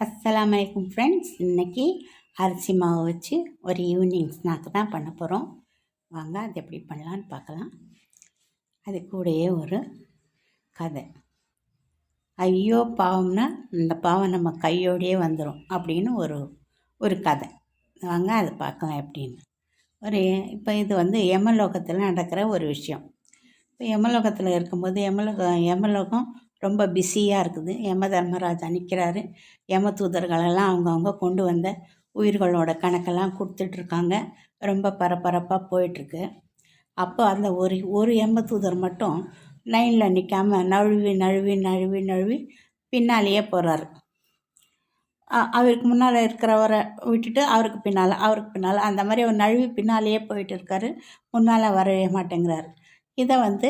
அஸ்லாம் அலைக்கும் ஃப்ரெண்ட்ஸ் இன்றைக்கி அரிசி மாவு வச்சு ஒரு ஈவினிங் ஸ்நாக்கு தான் பண்ண போகிறோம் வாங்க அது எப்படி பண்ணலான்னு பார்க்கலாம். அது கூடயே ஒரு கதை. ஐயோ பாவம்னா இந்த பாவம் நம்ம கையோடையே வந்துடும் அப்படின்னு ஒரு ஒரு கதை. வாங்க அதை பார்க்கலாம் எப்படின்னு. ஒரு இப்போ இது வந்து யமலோகத்தில் நடக்கிற ஒரு விஷயம். இப்போ யமலோகத்தில் இருக்கும்போது யமலோகம் யமலோகம் ரொம்ப பிஸியாக இருக்குது. யம தர்மராஜா நிற்கிறாரு யம தூதர்களெல்லாம் அவங்கவுங்க கொண்டு வந்த உயிர்களோட கணக்கெல்லாம் கொடுத்துட்ருக்காங்க. ரொம்ப பரபரப்பாக போயிட்டுருக்கு அப்போ அந்த ஒரு ஒரு யம தூதர் மட்டும் லைனில் நிற்காமல் நழுவி நழுவி நழுவி நழுவி பின்னாலேயே போகிறாரு அவருக்கு முன்னால் இருக்கிறவரை விட்டுட்டு அவருக்கு பின்னால் அவருக்கு பின்னால் அந்த மாதிரி ஒரு நழுவி பின்னாலேயே போயிட்டு இருக்காரு முன்னால் வரவே மாட்டேங்கிறாரு. இதை வந்து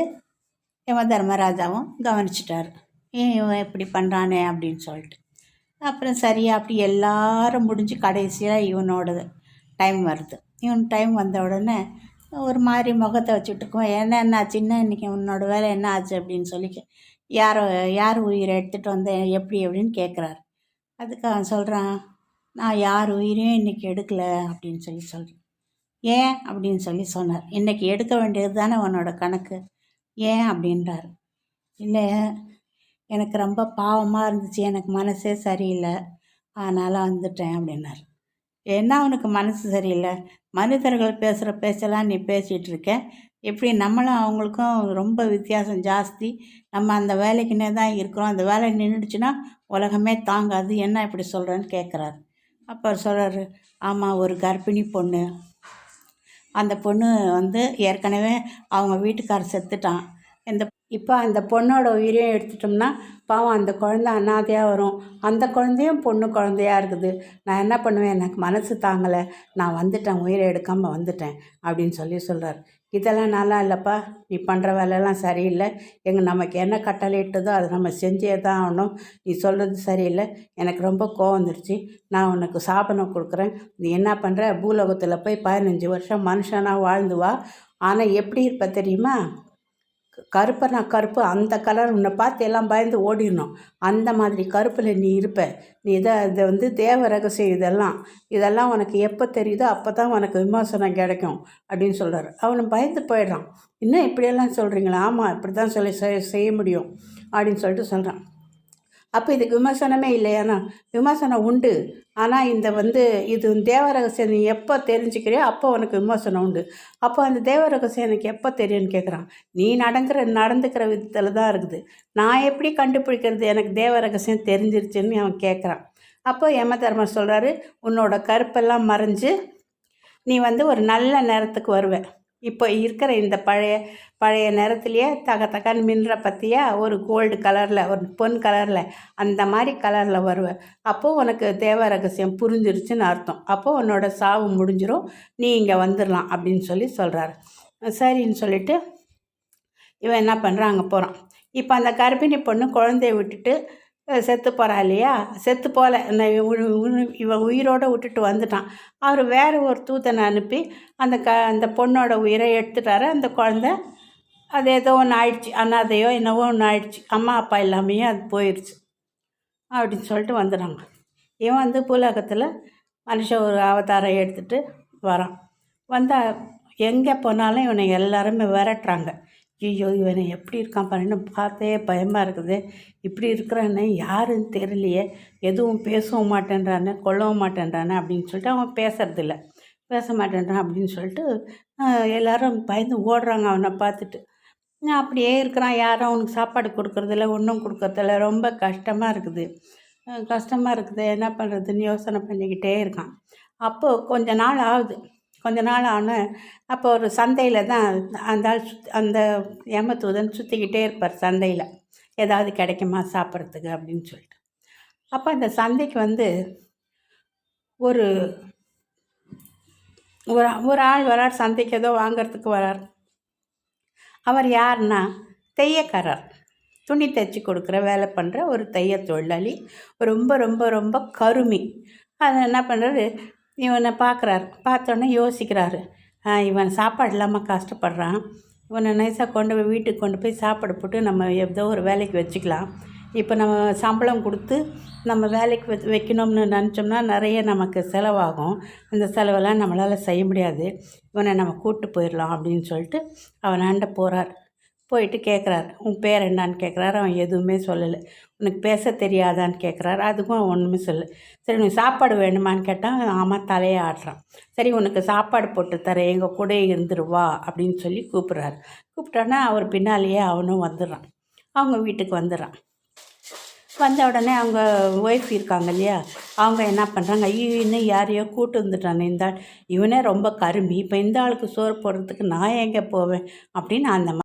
யம தர்மராஜாவும் கவனிச்சிட்டாரு. ஏன் இவன் இப்படி பண்ணுறானே அப்படின்னு சொல்லிட்டு. அப்புறம் சரியா அப்படி எல்லாரும் முடிஞ்சு கடைசியாக இவனோட டைம் வருது. இவன் டைம் வந்த உடனே ஒரு மாதிரி முகத்தை வச்சுட்டுருக்கோம் என்ன என்ன சின்ன இன்றைக்கி உன்னோட வேலை என்ன ஆச்சு? அப்படின்னு சொல்லி யாரோ யார் உயிரை எடுத்துகிட்டு வந்தேன் எப்படி? அப்படின்னு கேட்குறாரு அதுக்கு அவன் சொல்கிறான் நான் யார் உயிரையும் இன்றைக்கி எடுக்கலை அப்படின்னு சொல்லி சொல்கிறேன் ஏன்? அப்படின்னு சொல்லி சொன்னார். இன்றைக்கி எடுக்க வேண்டியது தானே உன்னோட கணக்கு. ஏன்? அப்படின்றார். இல்லை எனக்கு ரொம்ப பாவமாக இருந்துச்சு. எனக்கு மனசே சரியில்லை. அதனால் வந்துட்டேன் அப்படின்னாரு. என்ன அவனுக்கு மனசு சரியில்லை? மனிதர்கள் பேசுகிற பேச்செல்லாம் நீ பேசிகிட்டு இருக்க. எப்படி நம்மளும் அவங்களுக்கும் ரொம்ப வித்தியாசம் ஜாஸ்தி. நம்ம அந்த வேலைக்குன்னே தான் இருக்கிறோம். அந்த வேலை நின்றுடுச்சுன்னா உலகமே தாங்காது. என்ன இப்படி சொல்கிறேன்னு கேட்குறாரு அப்போ சொல்கிறாரு ஆமாம் ஒரு கர்ப்பிணி பொண்ணு. அந்த பொண்ணு வந்து ஏற்கனவே அவங்க வீட்டுக்காரர் செத்துட்டான். இந்த இப்போ அந்த பொண்ணோட உயிரையும் எடுத்துட்டோம்னா பாவம் அந்த குழந்த அனாதையாக வரும். அந்த குழந்தையும் பொண்ணு குழந்தையாக இருக்குது. நான் என்ன பண்ணுவேன்? எனக்கு மனசு தாங்கலை. நான் வந்துட்டேன். உயிரை எடுக்காமல் வந்துட்டேன் அப்படின்னு சொல்லி சொல்கிறார் இதெல்லாம் நல்லா இல்லைப்பா. நீ பண்ணுற வேலையெல்லாம் சரியில்லை. எங்கள் நமக்கு என்ன கட்டளை இட்டுதோ அதை நம்ம செஞ்சே தான் ஆகணும். நீ சொல்கிறது சரியில்லை. எனக்கு ரொம்ப கோவம் வந்துருச்சு. நான் உனக்கு சாபனம் கொடுக்குறேன். நீ என்ன பண்ணுற பூலோகத்தில் போய் பதினஞ்சு வருஷம் மனுஷனாக வாழ்ந்து வா. ஆனால் எப்படி இருப்ப தெரியுமா? கருப்பை நான் கருப்பு அந்த கலர் உன்னை பார்த்து எல்லாம் பயந்து ஓடிடணும். அந்த மாதிரி கருப்பில் நீ இருப்ப. நீ இதை இதை வந்து தேவ ரகசியம் இதெல்லாம். இதெல்லாம் உனக்கு எப்போ தெரியுதோ அப்போ தான் உனக்கு விமர்சனம் கிடைக்கும் அப்படின்னு சொல்கிறார் அவனை பயந்து போயிடுறான். இன்னும் இப்படியெல்லாம் சொல்கிறீங்களா ஆமாம் இப்படி தான் சொல்லி செய்ய முடியும் அப்படின்னு சொல்லிட்டு சொல்கிறான் அப்போ இதுக்கு விமர்சனமே இல்லையானா விமர்சனம் உண்டு. ஆனால் இந்த வந்து இது தேவ ரகசியம் நீ எப்போ தெரிஞ்சுக்கிறியோ அப்போ உனக்கு விமர்சனம் உண்டு. அப்போ அந்த தேவ ரகசியம் எனக்கு எப்போ தெரியும்னு கேட்குறான் நீ நடங்கிற நடந்துக்கிற விதத்தில் தான் இருக்குது. நான் எப்படி கண்டுபிடிக்கிறது எனக்கு தேவ ரகசியம் தெரிஞ்சிருச்சுன்னு அவன் கேட்குறான் அப்போ யம தர்மர் சொல்கிறாரு உன்னோட கருப்பெல்லாம் மறைஞ்சு நீ வந்து ஒரு நல்ல நேரத்துக்கு வருவேன் இப்போ இருக்கிற இந்த பழைய பழைய நேரத்துலேயே தக தகன்னு மின்ற பற்றியா ஒரு கோல்டு கலரில் ஒரு பொன் கலரில் அந்த மாதிரி கலரில் வருவேன் அப்போது உனக்கு தேவ ரகசியம் புரிஞ்சிருச்சுன்னு அர்த்தம். அப்போது உன்னோட சாவு முடிஞ்சிடும் நீ இங்கே வந்துடலாம் அப்படின்னு சொல்லி சொல்கிறாரு சரின்னு சொல்லிவிட்டு இவன் என்ன பண்ணுறான் அங்கே போகிறான் இப்போ அந்த கர்ப்பிணி பொண்ணு குழந்தைய விட்டுட்டு செத்து போகிறா இல்லையா? செத்து போகல இவன் உயிரோடு விட்டுட்டு வந்துட்டான். அவர் வேறு ஒரு தூத்தனை அனுப்பி அந்த க அந்த பொண்ணோட உயிரை எடுத்துட்டாரு. அந்த குழந்த அது ஏதோ ஒன்று ஆயிடுச்சு. அனாதையோ என்னவோ ஒன்று ஆயிடுச்சு. அம்மா அப்பா இல்லாமையே அது போயிடுச்சு அப்படின்னு சொல்லிட்டு வந்துடுறாங்க. இவன் வந்து பூலகத்தில் மனுஷன் ஒரு அவதாரம் எடுத்துகிட்டு வரான். வந்தால் எங்கே போனாலும் இவனை எல்லாருமே விரட்டுறாங்க. ஐயோ இவனை எப்படி இருக்கான் பாருன்னு பார்த்தே பயமாக இருக்குது. இப்படி இருக்கிறானே யாருன்னு தெரியலையே. எதுவும் பேசவும் மாட்டேன்றானே கொல்லவும் மாட்டேன்றானே அப்படின்னு சொல்லிட்டு அவன் பேசுறதில்ல. பேச மாட்டேன்றான் அப்படின்னு சொல்லிட்டு எல்லோரும் பயந்து ஓடுறாங்க அவனை பார்த்துட்டு. அப்படியே இருக்கிறான் யாரும் அவனுக்கு சாப்பாடு கொடுக்குறதில்ல ஒன்றும் கொடுக்குறதில்ல. ரொம்ப கஷ்டமாக இருக்குது. கஷ்டமாக இருக்குது. என்ன பண்ணுறதுன்னு யோசனை பண்ணிக்கிட்டே இருக்கான். அப்போது கொஞ்ச நாள் ஆகுது. கொஞ்ச நாள் ஆன அப்போ ஒரு சந்தையில் தான் அந்த ஆள் சுத் அந்த ஏமத்தூதன் சுற்றிக்கிட்டே இருப்பார் சந்தையில். ஏதாவது கிடைக்குமா சாப்பிட்றதுக்கு அப்படின்னு சொல்லிட்டு. அப்போ அந்த சந்தைக்கு வந்து ஒரு ஒரு ஒரு ஆள் வரார் சந்தைக்கு ஏதோ வாங்கிறதுக்கு வரார். அவர் யாருன்னா தையக்காரர் துணி தைச்சி கொடுக்குற வேலை பண்ணுற ஒரு தைய தொழிலாளி. ரொம்ப ரொம்ப ரொம்ப கருமி. அதை என்ன பண்ணுறாரு இவனை பார்க்குறாரு. பார்த்தோன்னே யோசிக்கிறாரு. இவன் சாப்பாடு இல்லாமல் கஷ்டப்படுறான். இவனை நைஸாக கொண்டு போய் வீட்டுக்கு கொண்டு போய் சாப்பாடு போட்டு நம்ம ஏதோ ஒரு வேலைக்கு வச்சுக்கலாம். இப்போ நம்ம சம்பளம் கொடுத்து நம்ம வேலைக்கு வ வைக்கணும்னு நினச்சோம்னா நிறைய நமக்கு செலவாகும். அந்த செலவெல்லாம் நம்மளால் செய்ய முடியாது. இவனை நம்ம கூப்பிட்டு போயிடலாம் அப்படின்னு சொல்லிட்டு அவன் ஆண்ட போகிறார் போயிட்டு கேட்குறாரு. உன் பேர் என்னான்னு கேட்குறாரு. அவன் எதுவுமே சொல்லலை. உனக்கு பேச தெரியாதான்னு கேட்குறாரு. அதுக்கும் அவன் ஒன்றுமே சொல்லலை. சரி உனக்கு சாப்பாடு வேணுமான்னு கேட்டால் ஆமாம் தலையை ஆடுறான் சரி உனக்கு சாப்பாடு போட்டு தரேன். எங்கள் கூட இருந்துருவா அப்படின்னு சொல்லி கூப்பிட்றாரு. கூப்பிட்டோன்னா அவர் பின்னாலேயே அவனும் வந்துடுறான். அவங்க வீட்டுக்கு வந்துடுறான். வந்த உடனே அவங்க ஒய்ஃப் இருக்காங்க இல்லையா? அவங்க என்ன பண்ணுறாங்க ஐயோ இன்னும் யாரையோ கூட்டு வந்துட்டானே இந்த இவனே ரொம்ப கரும்பி. இப்போ இந்த ஆளுக்கு சோறு போடுறதுக்கு நான் எங்கே போவேன்? அப்படின்னு அந்த